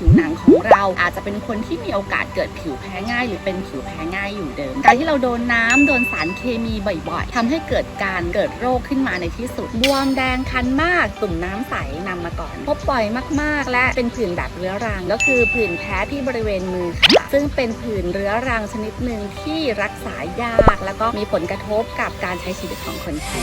ผิวหนังของเราอาจจะเป็นคนที่มีโอกาสเกิดผิวแพ้ง่าย หรือเป็นผิวแพ้ง่ายอยู่เดิม การที่เราโดนน้ำโดนสารเคมีบ่อยๆทำให้เกิดการเกิดโรคขึ้นมาในที่สุดบวมแดงคันมากตุ่มน้ำใสนำมาก่อน พบบ่อยมากๆ และเป็นผื่นแบบเรื้อรัง ก็คือผื่นแพ้ที่บริเวณมือค่ะซึ่งเป็นผื่นเรื้อรังชนิดหนึ่งที่รักษายาก แล้วก็มีผลกระทบกับการใช้ชีวิตของคนไทย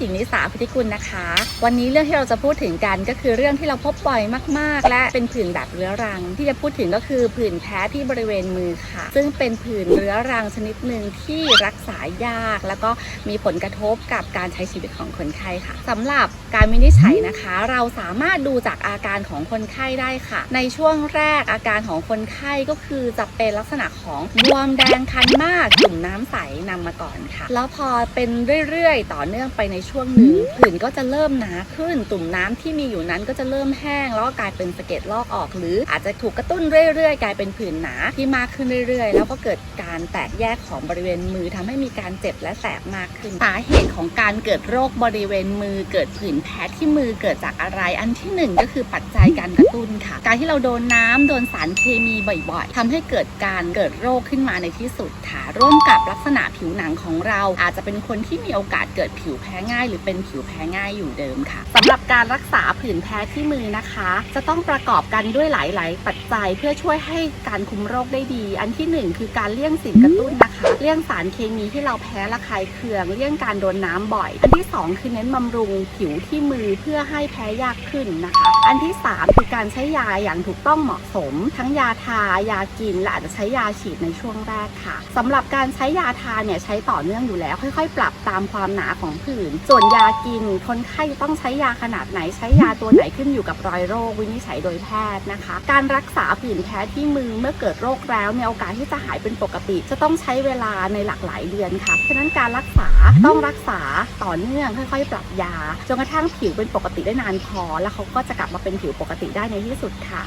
หญิงนิสาพุทธิกุลนะคะ วันนี้เรื่องที่เราจะพูดถึงกันก็คือเรื่องที่เราพบบ่อยมาก ๆ และเป็นผื่นแบบเรื้อรัง ที่จะพูดถึงก็คือผื่นแพ้ที่บริเวณมือค่ะ ซึ่งเป็นผื่นเรื้อรังชนิดหนึ่งที่รักษายาก แล้วก็มีผลกระทบกับการใช้ชีวิตของคนไข้ค่ะสำหรับการวินิจฉัยนะคะ เราสามารถดูจากอาการของคนไข้ได้ค่ะ ในช่วงแรกอาการของคนไข้ก็คือจะเป็นลักษณะของบวมแดงคันมากตุ่มน้ำใสนำมาก่อนค่ะ แล้วพอเป็นเรื่อยๆ ต่อเนื่องไปในช่วงหนึ่งผื่นก็จะเริ่มหนาขึ้น ตุ่มน้ำที่มีอยู่นั้นก็จะเริ่มแห้ง แล้วก็กลายเป็นสะเก็ดลอกออก หรืออาจจะถูกกระตุ้นเรื่อยๆ กลายเป็นผื่นหนาที่มากขึ้นเรื่อยๆ แล้วก็เกิดการแตกแยกของบริเวณมือทำให้มีการเจ็บและแสบมากขึ้นสาเหตุของการเกิดโรคบริเวณมือ เกิดผื่นแพ้ที่มือเกิดจากอะไรอันที่หนึ่งก็คือปัจจัยการกระตุ้นค่ะ การที่เราโดนน้ำโดนสารเคมีบ่อยๆทำให้เกิดการเกิดโรคขึ้นมาในที่สุดค่ะร่วมกับลักษณะผิวหนังของเราอาจจะเป็นคนที่มีโอกาสเกิดผิวแพ้ง่ายหรือเป็นผิวแพ้ง่ายอยู่เดิมค่ะสำหรับการรักษาผื่นแพ้ที่มือนะคะ จะต้องประกอบกันด้วยหลาย ๆ ปัจจัยเพื่อช่วยให้การคุมโรคได้ดี อันที่หนึ่งคือการเลี่ยงสิ่งกระตุ้นนะคะ เลี่ยงสารเคมีที่เราแพ้ระคายเคือง เลี่ยงการโดนน้ำบ่อย อันที่สองคือเน้นบำรุงผิวที่มือเพื่อให้แพ้ยากขึ้นนะคะ อันที่สามคือการใช้ยาอย่างถูกต้องเหมาะสม ทั้งยาทายากินและอาจจะใช้ยาฉีดในช่วงแรกค่ะสำหรับการใช้ยาทาเนี่ยใช้ต่อเนื่องอยู่แล้ว ค่อย ๆ ปรับตามความหนาของผื่นส่วนยากินคนไข้ต้องใช้ยาขนาดไหน ใช้ยาตัวไหนขึ้นอยู่กับรอยโรควินิจฉัยโดยแพทย์นะคะ การรักษาผื่นแพ้ที่มือเมื่อเกิดโรคแล้วเนี่ยโอกาสที่จะหายเป็นปกติ จะต้องใช้เวลาในหลากหลายเดือนค่ะ ฉะนั้นการรักษาต้องรักษาต่อเนื่องค่อยๆ ปรับยาจนกระทั่งผิวเป็นปกติได้นานพอ แล้วเขาก็จะกลับมาเป็นผิวปกติได้ในที่สุดค่ะ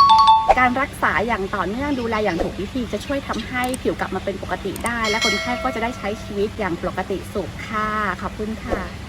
การรักษาอย่างต่อเนื่องดูแลอย่างถูกวิธีจะช่วยทำให้ผิวกลับมาเป็นปกติได้ และคนไข้ก็จะได้ใช้ชีวิตอย่างปกติสุขค่ะขอบคุณค่ะ